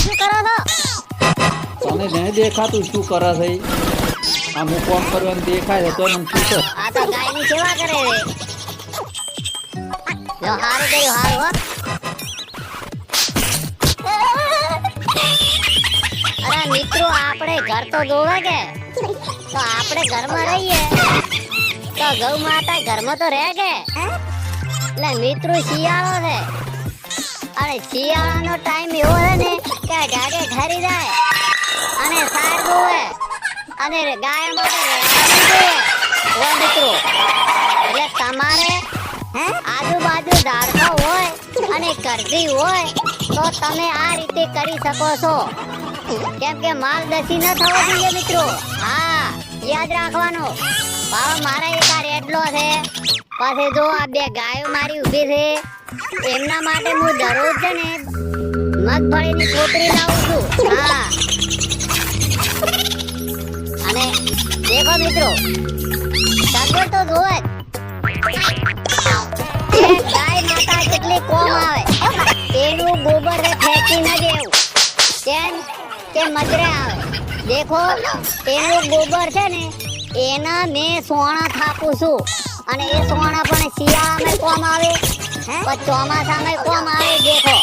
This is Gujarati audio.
શું કરો છો? તને નહીં દેખાતું શું કરે છે? આમ હું કોમ કરવાનું દેખાય છે તો મને શું છે? આ તો ગાયની સેવા કરે રે જો હારું કર્યું હારું હો. અરે મિત્રો આપણે ઘર તો જોવે કે? તો આપણે ઘરમાં રહીએ. તો ગૌ માતા ઘરમાં તો રહે કે? એટલે મિત્રો શિયાળો છે. અને શિયાળાનો ટાઈમ એવો અને ગાય માટે રહેવાનું મિત્રો, એટલે તમારે આજુબાજુ ઝાડખા હોય અને કરજી હોય, તો તમે આ રીતે કરી શકો છો. કેમ કે માર્ગદર્શી ન થવો જોઈએ મિત્રો. હા, યાદ રાખવાનું. બાબા, મારા એક આ રેડલો છે. પછી જો આ બે ગાયો મારી ઊભી છે, એમના માટે હું દરરોજ છે ને મગફળીની કોતરી લાવું છું. હા. દેખો મિત્રો. સગવડ તો જોવે ગાય માતા કેટલી કોમ આવે. એનું ગોબર ફેંકી ન દેવું તેમ કે મજરે આવે. દેખો તેનું ગોબર છે ને, એના મેં સોણા થાપું છું. અને એ સોણા પણ શિયાળામાં કોમ આવે. ચોમાસામાં કોમ આવે, દેખો.